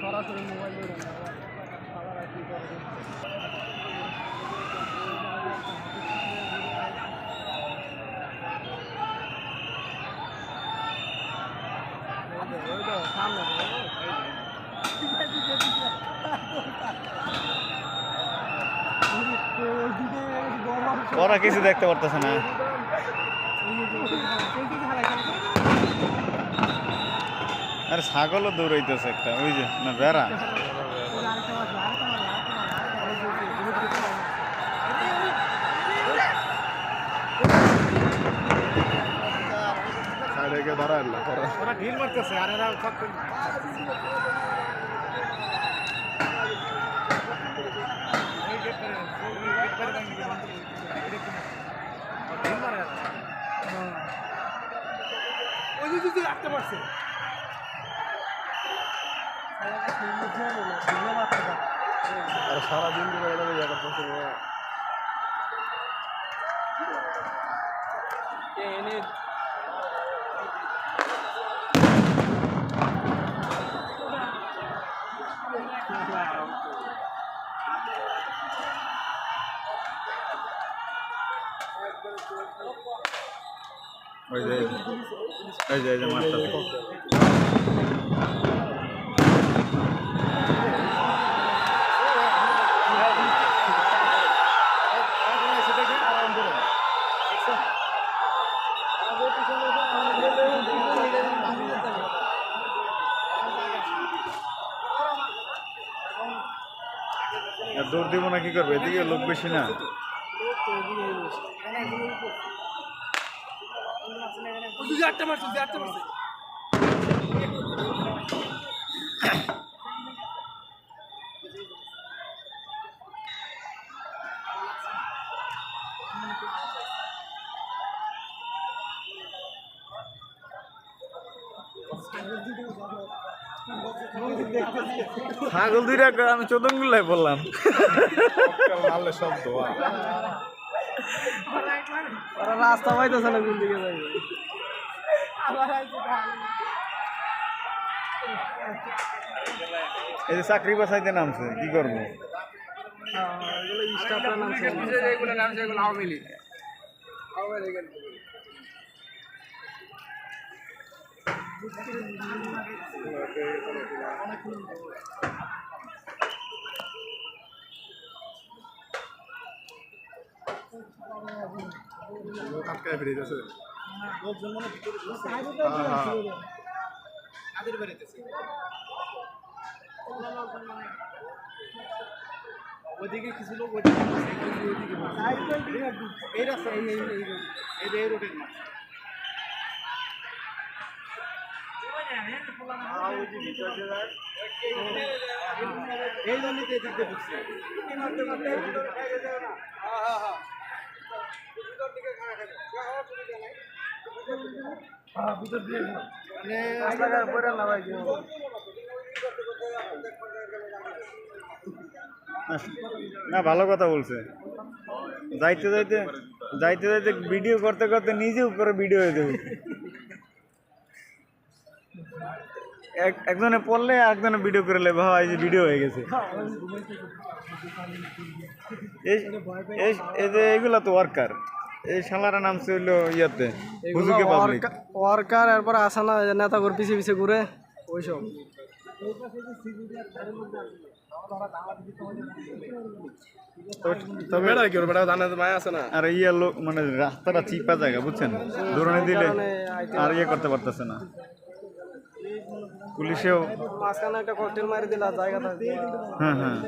সরাসরি মোবাইল ওরা কিছু দেখতে পারতেছে না আরে ছাগলও দৌড়াইতেছে একটা ওই যে না বেড়া? ওরা ঢিল মারতেছে আর এরা ওই যে পারছে আর সারাদিন ধরে এটা ইয়ে করতেছে এনে ওই যে ওই যে এই যে মারতেছে আর দৌড় দিব না কি করবে? এদিকে লোক বেশি না। দুই আটটা ছাগল দুইটা করে আমি চোদনগুলাই বললাম। মারলে সব ধোয়া ওরা রাস্তা পাইতেছে না কোন দিকে যাবে? এই যে চাকরি বাসাইতে নামছে কি করব? নামছে। যেগুলো নাম সেগুলো আওয়ামী লীগ আটকায় ফিরে গেছে ওইদিকে কিছু লোক ওইদিকে এই রাস্তা এই রোডের না, ভালো কথা বলছে। যাইতে যাইতে যাইতে যাইতে ভিডিও করতে করতে নিজে উপরে ভিডিও হয়ে এক একজনে পড়লে একজনে ভিডিও করে নেবে। হয় যে ভিডিও হয়ে গেছে। এই যে এইগুলা তো ওয়ার্কার এই শালারা নামছে হইল ইয়াতে হুজুকে পাবলিক ওয়ার্কার এরপর আসে না নেতা করে পিছিয়ে পিছিয়ে ঘুরে ওইসব। তবে বেড়া কি বেড়া? জানে মায় আছে না? আর ইয়া লোক মানে রাস্তাটা চিপা জায়গা বুঝছেন? দৌড়ানি দিলে আর ইয়ে করতে পারতেছে না। পুলিশেও মাঝখানে একটা ককটেল মারি দিলা জায়গা থাকবে হ্যাঁ হ্যাঁ।